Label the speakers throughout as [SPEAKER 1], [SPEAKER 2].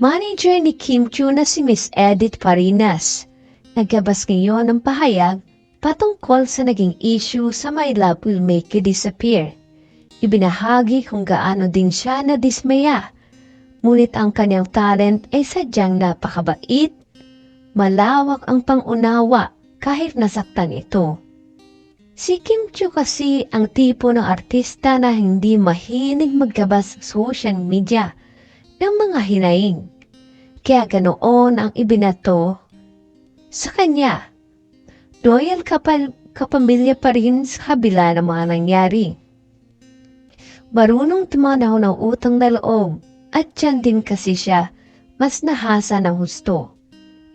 [SPEAKER 1] Manager ni Kim Chu na si Miss Edith Parinas. Nagkabas ngayon ng pahayag patungkol sa naging issue sa My Love Will Make You Disappear. Ibinahagi kung gaano din siya nadismaya. Ngunit ang kanyang talent ay sadyang napakabait, malawak ang pangunawa kahit nasaktan ito. Si Kim Chu kasi ang tipo ng artista na hindi mahilig magkabas sa social media ng mga hinaing. Kaya ganoon ang ibinato sa kanya. Loyal kapal kapamilya pa rin sa kabila ng mga nangyari. Marunong tumanaw ng utang na loob at dyan din kasi siya mas nahasa ng husto.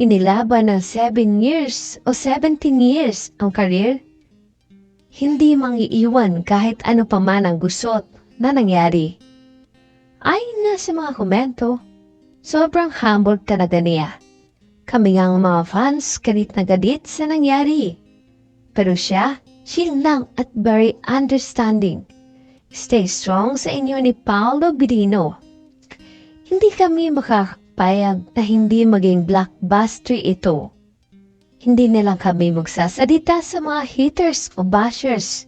[SPEAKER 1] Inilaban ng 7 years o 17 years ang career. Hindi mangiiwan kahit ano pa man ang gusot na nangyari. Ayon na sa mga komento, sobrang humble talaga niya. Kami ang mga fans galit na galit sa nangyari. Pero siya, chill lang at very understanding. Stay strong sa inyo ni Paolo Birino. Hindi kami makakapayag na hindi maging blockbuster ito. Hindi na lang kami magsasalita sa mga haters o bashers.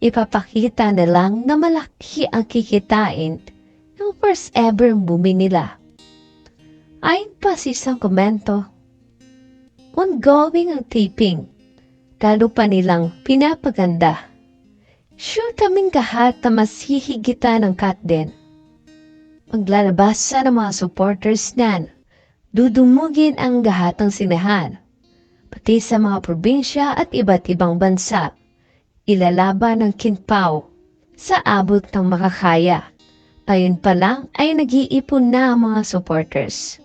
[SPEAKER 1] Ipapakita na lang na malaki ang kikitain ng first ever movie nila. Ayon pa sa isang komento, ongoing ang taping, lalo pa nilang pinapaganda. Sure kaming kahat na mas hihigitan ng cut din. Maglalabas sa ng mga supporters niyan, dudumugin ang gahat ng sinehan, pati sa mga probinsya at iba't ibang bansa. Ilalaban ng kinpaw sa abot ng makakaya. Ayun pa lang ay nag-iipon na ang mga supporters.